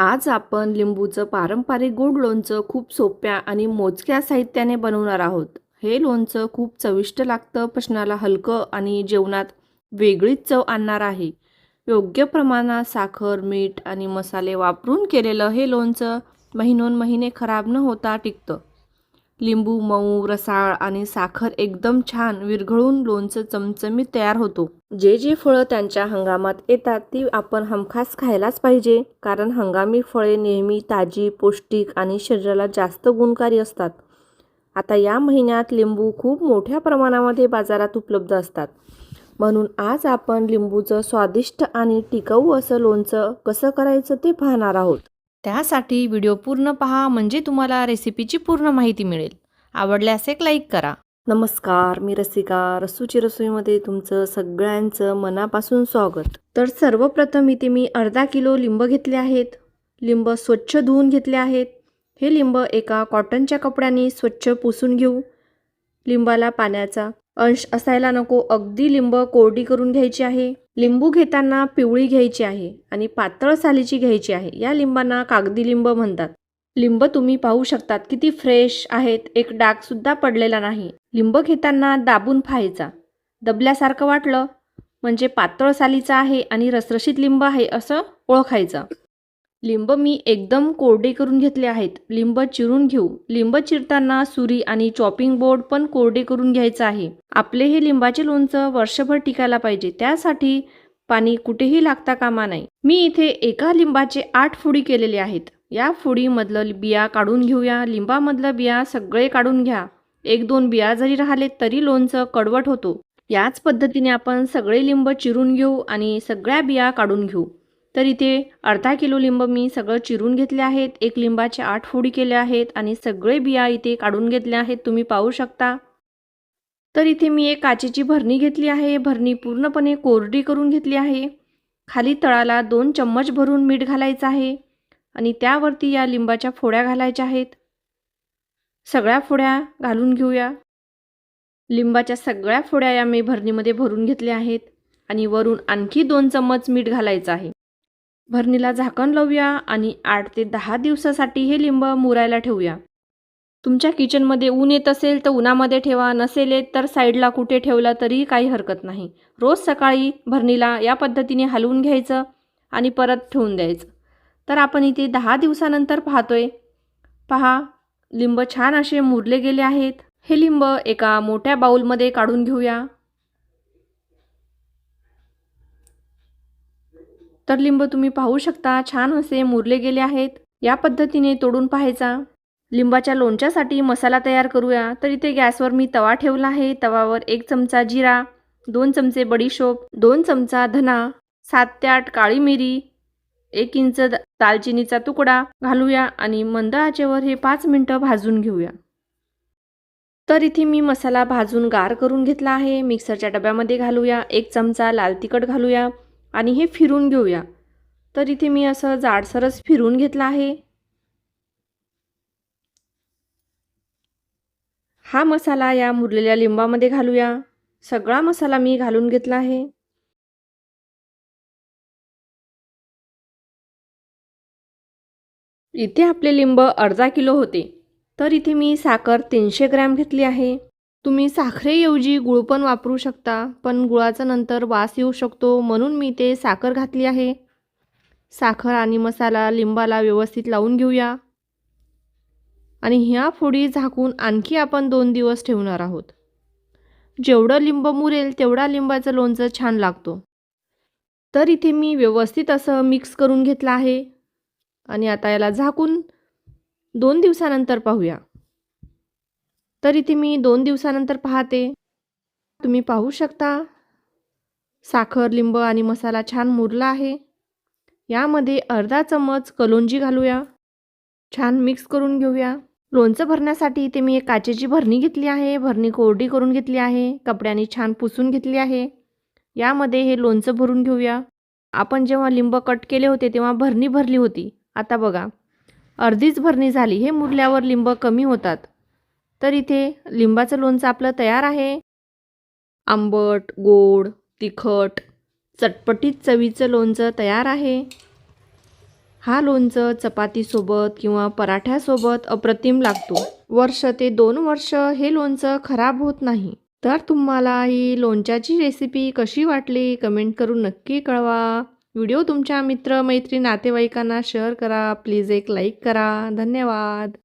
आज आपण लिंबूचं पारंपरिक गोड लोणचं खूप सोप्या आणि मोजक्या साहित्याने बनवणार आहोत. हे लोणचं खूप चविष्ट लागतं पचनाला हलकं आणि जेवणात वेगळीच चव आणणार आहे. योग्य प्रमाणात साखर मीठ आणि मसाले वापरून केलेलं हे लोणचं महिनोन महिने खराब न होता टिकतं. लिंबू मऊ रसाळ आणि साखर एकदम छान विरघळून लोणचं चमचमीत तयार होतो. जे जे फळं त्यांच्या हंगामात येतात ती आपण हमखास खायलाच पाहिजे. कारण हंगामी फळे नेहमी ताजी पौष्टिक आणि शरीराला जास्त गुणकारी असतात. आता या महिन्यात लिंबू खूप मोठ्या प्रमाणामध्ये बाजारात उपलब्ध असतात. म्हणून आज आपण लिंबूचं स्वादिष्ट आणि टिकाऊ असं लोणचं कसं करायचं ते पाहणार आहोत. त्यासाठी व्हिडिओ पूर्ण पहा म्हणजे तुम्हाला रेसिपीची पूर्ण माहिती मिळेल. आवडल्यास एक लाईक करा. नमस्कार मी रसिका रसूची रसोईमध्ये तुमचं सगळ्यांचं मनापासून स्वागत. तर सर्वप्रथम इथे मी अर्धा किलो लिंब घेतले आहेत. लिंब स्वच्छ धुवून घेतले आहेत. हे लिंब एका कॉटनच्या कपड्याने स्वच्छ पुसून घेऊ. लिंबाला पाण्याचा अंश असायला नको. अगदी लिंब कोरडी करून घ्यायची आहे. लिंबू घेताना पिवळी घ्यायची आहे आणि पातळ सालीची घ्यायची आहे. या लिंबांना कागदी लिंब म्हणतात. लिंब तुम्ही पाहू शकतात किती फ्रेश आहेत. एक डागसुद्धा पडलेला नाही. लिंब घेताना दाबून फायचा दबल्यासारखं वाटलं. म्हणजे पातळ सालीचा आहे आणि रसरशीत लिंब आहे असं ओळखायचं. लिंब मी एकदम कोरडे करून घेतले आहेत. लिंब चिरून घेऊ. लिंब चिरताना सुरी आणि चॉपिंग बोर्ड पण कोरडे करून घ्यायचं आहे. आपले हे लिंबाचे लोणचं वर्षभर टिकायला पाहिजे. त्यासाठी पाणी कुठेही लागता कामा नाही मी इथे एका लिंबाचे आठ फुडी केलेले आहेत. या फुडीमधलं बिया काढून घेऊया. लिंबामधलं बिया सगळे काढून घ्या. एक दोन बिया जरी राहिले तरी लोणचं कडवट होतो. याच पद्धतीने आपण सगळे लिंब चिरून घेऊ आणि सगळ्या बिया काढून घेऊ. तर इथे अर्धा किलो लिंब मी सगळं चिरून घेतले आहेत एक लिंबाचे आठ फोडी केले आहेत आणि सगळे बिया इथे काढून घेतले आहेत तुम्ही पाहू शकता. तर इथे मी एक काचेची भरणी घेतली आहे भरणी पूर्णपणे कोरडी करून घेतली आहे. खाली तळाला दोन चम्मच भरून मीठ घालायचं आहे आणि त्यावरती या लिंबाच्या फोड्या घालायच्या आहेत. सगळ्या फोड्या घालून घेऊया. लिंबाच्या सगळ्या फोड्या या मी भरणीमध्ये भरून घेतल्या आहेत आणि वरून आणखी दोन चम्मच मीठ घालायचं आहे. भरणीला झाकण लावूया आणि आठ ते दहा दिवसासाठी हे लिंब मुरायला ठेवूया. तुमच्या किचनमध्ये ऊन येत असेल तर उन्हामध्ये ठेवा नसेल येत तर साईडला कुठे ठेवला तरी काही हरकत नाही. रोज सकाळी भरणीला या पद्धतीने हलवून घ्यायचं आणि परत ठेवून द्यायचं. तर आपण इथे दहा दिवसानंतर पाहतोय. पहा लिंब छान असे मुरले गेले आहेत. हे लिंब एका मोठ्या बाऊलमध्ये काढून घेऊया. तर लिंब तुम्ही पाहू शकता छान असे मुरले गेले आहेत. या पद्धतीने तोडून पाहायचा. लिंबाच्या लोणच्यासाठी मसाला तयार करूया. तर इथे गॅसवर मी तवा ठेवला आहे. तवावर एक चमचा जिरा दोन चमचे बडीशोप दोन चमचा धना सात ते आठ काळी मिरी एक इंच द- दालचिनीचा तुकडा घालूया आणि मंद आचेवर हे पाच मिनटं भाजून घेऊया. तर इथे मी मसाला भाजून गार करून घेतला आहे. मिक्सरच्या डब्यामध्ये घालूया. एक चमचा लाल तिखट घालूया. आणि हे फिरून घेऊया. तर इथे मी असं जाडसरच फिरून घेतला आहे. हा मसाला या मुरलेल्या लिंबामध्ये घालूया. सगळा मसाला मी घालून घेतला आहे. इथे आपले लिंब अर्धा किलो होते. तर इथे मी साखर तीनशे ग्रॅम घेतली आहे. तुम्ही साखरेऐवजी गुळ पण वापरू शकता पण गुळाचा नंतर वास येऊ शकतो म्हणून मी ते साखर घातली आहे. साखर आणि मसाला लिंबाला व्यवस्थित लावून घेऊया. आणि ह्या फोडी झाकून आणखी आपण दोन दिवस ठेवणार आहोत. जेवढं लिंब मुरेल तेवढा लिंबाचं लोणचं छान लागतो. तर इथे मी व्यवस्थित असं मिक्स करून घेतलं आहे. आणि आता याला झाकून दोन दिवसानंतर पाहूया. तर इथे मी दोन दिवसानंतर पाहते. तुम्ही पाहू शकता. साखर लिंब आणि मसाला छान मुरला आहे. यामध्ये अर्धा चम्मच कलोंजी घालूया. छान मिक्स करून घेऊया. लोणचं भरण्यासाठी इथे मी एक काचेची भरणी घेतली आहे. भरणी कोरडी करून घेतली आहे. कपड्याने छान पुसून घेतली आहे. यामध्ये हे लोणचं भरून घेऊया. आपण जेव्हा लिंब कट केले होते तेव्हा भरणी भरली होती. आता बघा. अर्धीच भरणी झाली. हे मुरल्यावर लिंब कमी होतात. तर इथे लिंबाचं लोणचं आपलं तयार आहे. आंबट गोड तिखट चटपटीत चवीचं लोणचं तयार आहे. हा लोणचं चपातीसोबत किंवा पराठ्यासोबत अप्रतिम लागतो. वर्ष ते दोन वर्ष हे लोणचं खराब होत नाही. तर तुम्हाला ही लोणच्याची रेसिपी कशी वाटली कमेंट करून नक्की कळवा. व्हिडिओ तुमच्या मित्र मैत्री नातेवाईकांना शेअर करा. प्लीज एक लाईक करा. धन्यवाद.